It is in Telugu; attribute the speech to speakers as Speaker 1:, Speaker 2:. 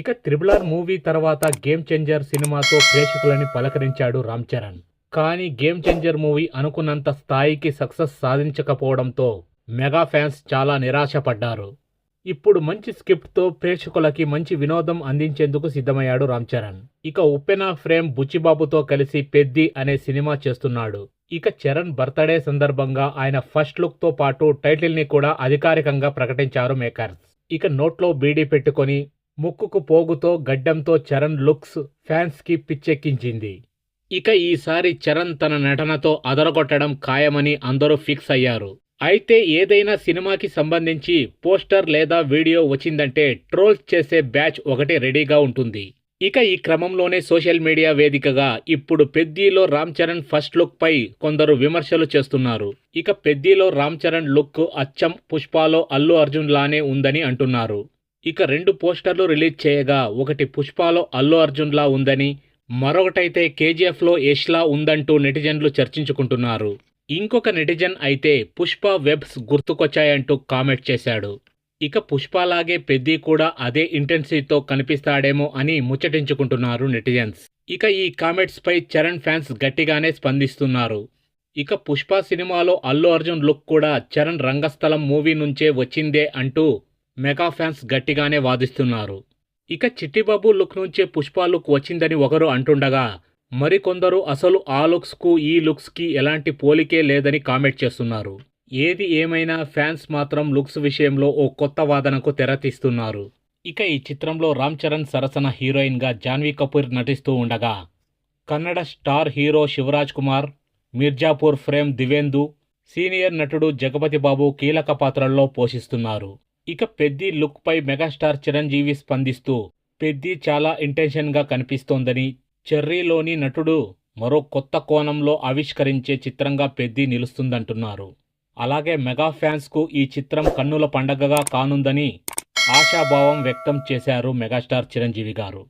Speaker 1: ఇక త్రిబుల్ ఆర్ మూవీ తర్వాత గేమ్ చేంజర్ సినిమాతో ప్రేక్షకులని పలకరించాడు రామ్ చరణ్. కానీ గేమ్ చేంజర్ మూవీ అనుకున్నంత స్థాయికి సక్సెస్ సాధించకపోవడంతో మెగా ఫ్యాన్స్ చాలా నిరాశపడ్డారు. ఇప్పుడు మంచి స్క్రిప్ట్తో ప్రేక్షకులకి మంచి వినోదం అందించేందుకు సిద్ధమయ్యాడు రామ్ చరణ్. ఇక ఉప్పెన ఫ్రేమ్ బుచ్చిబాబుతో కలిసి పెద్ది అనే సినిమా చేస్తున్నాడు. ఇక చరణ్ బర్త్డే సందర్భంగా ఆయన ఫస్ట్ లుక్తో పాటు టైటిల్ని కూడా అధికారికంగా ప్రకటించారు మేకర్స్. ఇక నోట్లో బీడీ పెట్టుకొని ముక్కుకు పోగుతో గడ్డంతో చరణ్ లుక్స్ ఫ్యాన్స్కి పిచ్చెక్కించింది. ఇక ఈసారి చరణ్ తన నటనతో అదరగొట్టడం ఖాయమని అందరూ ఫిక్స్ అయ్యారు. అయితే ఏదైనా సినిమాకి సంబంధించి పోస్టర్ లేదా వీడియో వచ్చిందంటే ట్రోల్స్ చేసే బ్యాచ్ ఒకటి రెడీగా ఉంటుంది. ఇక ఈ క్రమంలోనే సోషల్ మీడియా వేదికగా ఇప్పుడు పెద్దీలో రామ్ చరణ్ ఫస్ట్ లుక్ పై కొందరు విమర్శలు చేస్తున్నారు. ఇక పెద్దీలో రామ్ చరణ్ లుక్ అచ్చం పుష్పాలో అల్లు అర్జున్ లానే ఉందని అంటున్నారు. ఇక రెండు పోస్టర్లు రిలీజ్ చేయగా ఒకటి పుష్పాలో అల్లు అర్జున్లా ఉందని మరొకటైతే కేజీఎఫ్లో యష్లా ఉందంటూ నెటిజన్లు చర్చించుకుంటున్నారు. ఇంకొక నెటిజన్ అయితే పుష్ప వెబ్స్ గుర్తుకొచ్చాయంటూ కామెంట్ చేశాడు. ఇక పుష్పలాగే పెద్ది కూడా అదే ఇంటెన్సిటీతో కనిపిస్తాడేమో అని ముచ్చటించుకుంటున్నారు నెటిజన్స్. ఇక ఈ కామెంట్స్పై చరణ్ ఫ్యాన్స్ గట్టిగానే స్పందిస్తున్నారు. ఇక పుష్ప సినిమాలో అల్లు అర్జున్ లుక్ కూడా చరణ్ రంగస్థలం మూవీ నుంచే వచ్చిందే అంటూ మెగా ఫ్యాన్స్ గట్టిగానే వాదిస్తున్నారు. ఇక చిట్టిబాబు లుక్ నుంచే పుష్ప లుక్ వచ్చిందని ఒకరు అంటుండగా మరికొందరు అసలు ఆ లుక్స్కు ఈ లుక్స్కి ఎలాంటి పోలికే లేదని కామెంట్ చేస్తున్నారు. ఏది ఏమైనా ఫ్యాన్స్ మాత్రం లుక్స్ విషయంలో ఓ కొత్త వాదనకు తెరతీస్తున్నారు ఇక ఈ చిత్రంలో రామ్ చరణ్ సరసన హీరోయిన్గా జాన్వీ కపూర్ నటిస్తూ ఉండగా Kannada star hero Shivaraj Kumar Mirzapur frame Divyendu senior నటుడు జగపతి బాబు కీలక పాత్రల్లో పోషిస్తున్నారు. ఇక పెద్ది లుక్ పై మెగాస్టార్ చిరంజీవి స్పందిస్తూ పెద్ది చాలా ఇంటెన్షన్గా కనిపిస్తోందని చెర్రీలోని నటుడు మరో కొత్త కోణంలో ఆవిష్కరించే చిత్రంగా పెద్ది నిలుస్తుందంటున్నారు. అలాగే మెగా ఫ్యాన్స్కు ఈ చిత్రం కన్నుల పండగగా కానుందని ఆశాభావం వ్యక్తం చేశారు మెగాస్టార్ చిరంజీవి గారు.